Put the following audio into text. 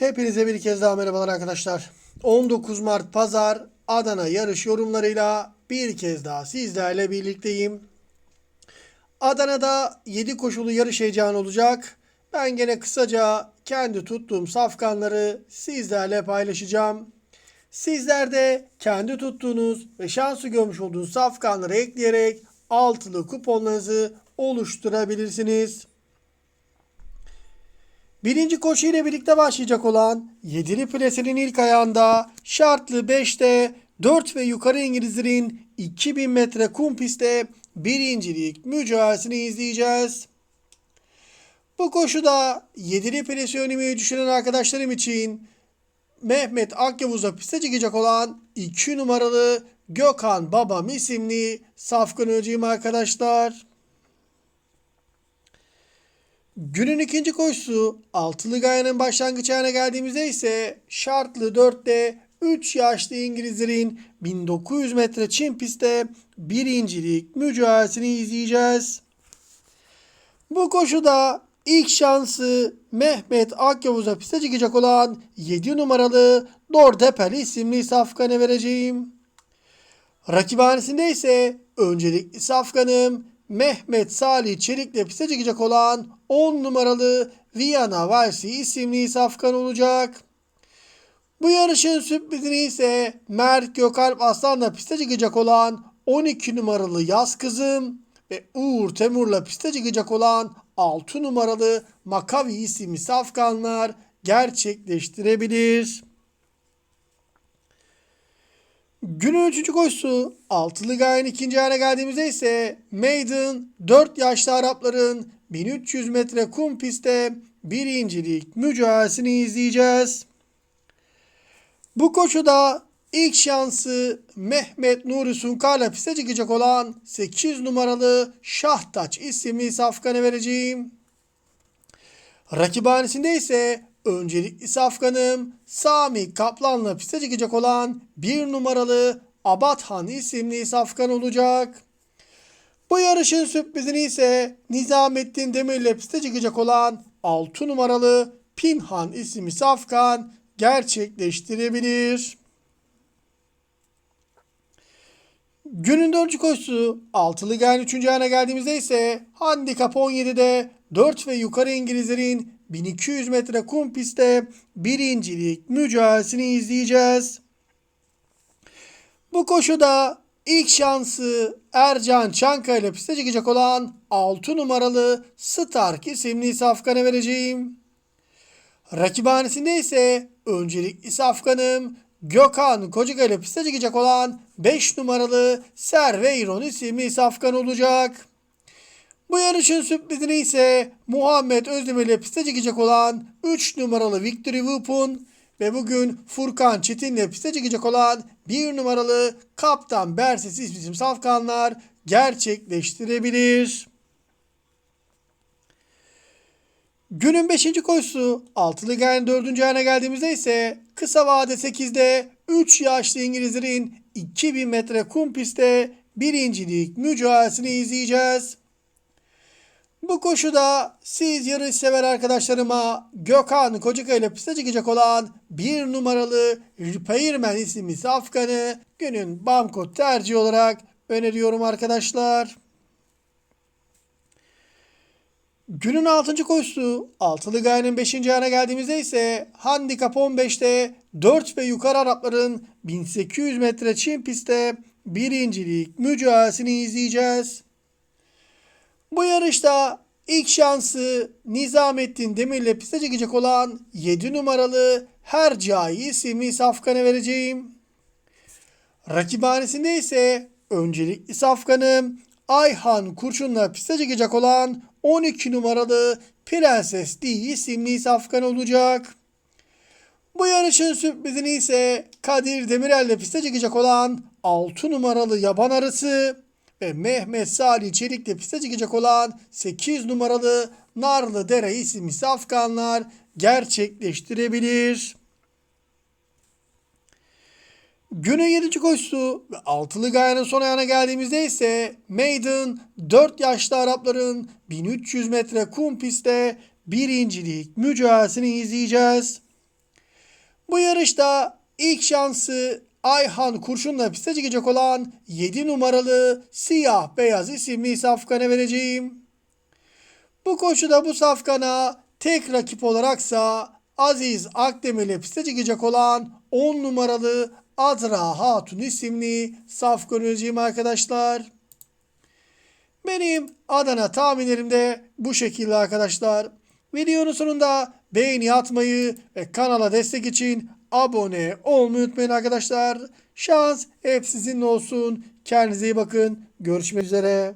Hepinize bir kez daha merhabalar arkadaşlar. 19 Mart Pazar Adana yarış yorumlarıyla bir kez daha sizlerle birlikteyim. Adana'da 7 koşulu yarış heyecanı olacak. Ben gene kısaca kendi tuttuğum safkanları sizlerle paylaşacağım. Sizler de kendi tuttuğunuz ve şansı görmüş olduğunuz safkanları ekleyerek altılı kuponlarınızı oluşturabilirsiniz. Birinci koşu ile birlikte başlayacak olan yedili plesinin ilk ayağında şartlı 5'te 4 ve yukarı İngilizlerin 2000 metre kum pistte birincilik mücadelesini izleyeceğiz. Bu koşuda yedili plesi oynamayı düşünen arkadaşlarım için Mehmet Akyavuz'a piste çıkacak olan 2 numaralı Gökhan Babam isimli safkan önceyim arkadaşlar. Günün ikinci koşusu altılı gayanın başlangıç ayağına geldiğimizde ise şartlı 4'te 3 yaşlı İngilizlerin 1900 metre çim pistte birincilik mücadelesini izleyeceğiz. Bu koşuda ilk şansı Mehmet Akyavuz'a piste çıkacak olan 7 numaralı Dordepel isimli safkanı vereceğim. Rakibhanesinde ise öncelikli safkanım Mehmet Salih Çelik'le piste çıkacak olan 10 numaralı Viyana Valsi isimli safkan olacak. Bu yarışın sürprizini ise Mert Gökalp Aslan'la piste çıkacak olan 12 numaralı Yaz Kızım ve Uğur Temur'la piste çıkacak olan 6 numaralı Makavi isimli safkanlar gerçekleştirebilir. Günün üçüncü koşusu altılı gayen ikinci ayağına geldiğimizde ise Maiden 4 yaşlı Arapların 1300 metre kum pistte birincilik mücadelesini izleyeceğiz. Bu koşuda ilk şansı Mehmet Nuri Sunkar'la piste çıkacak olan 8 numaralı Şahtaç isimli safkanı vereceğim. Rakibhanesinde ise öncelikli safkanım Sami Kaplan'la piste çıkacak olan bir numaralı Abathan isimli safkan olacak. Bu yarışın sürprizini ise Nizamettin Demir'le piste çıkacak olan 6 numaralı Pinhan isimli safkan gerçekleştirebilir. Günün dördüncü koşusu altılı gen 3. ayağına geldiğimizde ise handikap 17'de 4 ve yukarı İngilizlerin 1200 metre kum pistte birincilik mücadelesini izleyeceğiz. Bu koşuda ilk şansı Ercan Çanka ile piste çıkacak olan 6 numaralı Stark isimli safkanı vereceğim. Rakibhanesinde ise öncelikli safkanım Gökhan Kocaka ile piste çıkacak olan 5 numaralı Serveyron isimli safkan olacak. Bu yarışın sürprizini ise Muhammed Özdemir ile piste çıkacak olan 3 numaralı Victory Whoop'un ve bugün Furkan Çetin ile piste çıkacak olan 1 numaralı Kaptan Berses isim safkanlar gerçekleştirebilir. Günün 5. koşusu altılı gen 4. ayağına geldiğimizde ise kısa vade 8'de 3 yaşlı İngilizlerin 2000 metre kum pistte birincilik mücadelesini izleyeceğiz. Bu koşuda siz yarış sever arkadaşlarıma Gökhan Kocaka ile piste çıkacak olan bir numaralı Repairman isimli safkanı günün banko tercihi olarak öneriyorum arkadaşlar. Günün 6. koşusu altılı gayenin 5. ayağına geldiğimizde ise handikap 15'te 4 ve yukarı Arapların 1800 metre çim pistte birincilik mücadelesini izleyeceğiz. Bu yarışta ilk şansı Nizamettin Demir'le piste çıkacak olan 7 numaralı Hercai isimli safkanı vereceğim. Rakibhanesinde ise öncelikli safkanım Ayhan Kurşun'la piste çıkacak olan 12 numaralı Prenses D isimli safkan olacak. Bu yarışın sürprizini ise Kadir Demirel'le piste çıkacak olan 6 numaralı yaban arısı ve Mehmet Salih Çelik'le piste çıkacak olan 8 numaralı Narlı Dere isimli safkanlar gerçekleştirebilir. Günün 7. koşusu ve altılı gayanın son ayağına geldiğimizde ise Maiden 4 yaşlı Arapların 1300 metre kum pistte birincilik mücadelesini izleyeceğiz. Bu yarışta ilk şansı Ayhan Kurşun'la piste çıkacak olan 7 numaralı siyah beyaz isimli safkana vereceğim. Bu koşuda bu safkana tek rakip olaraksa Aziz Akdemir'le piste çıkacak olan 10 numaralı Adra Hatun isimli safkan vereceğim arkadaşlar. Benim Adana tahminlerim de bu şekilde arkadaşlar. Videonun sonunda beğeni atmayı ve kanala destek için abone olmayı unutmayın arkadaşlar. Şans hep sizinle olsun. Kendinize iyi bakın. Görüşmek üzere.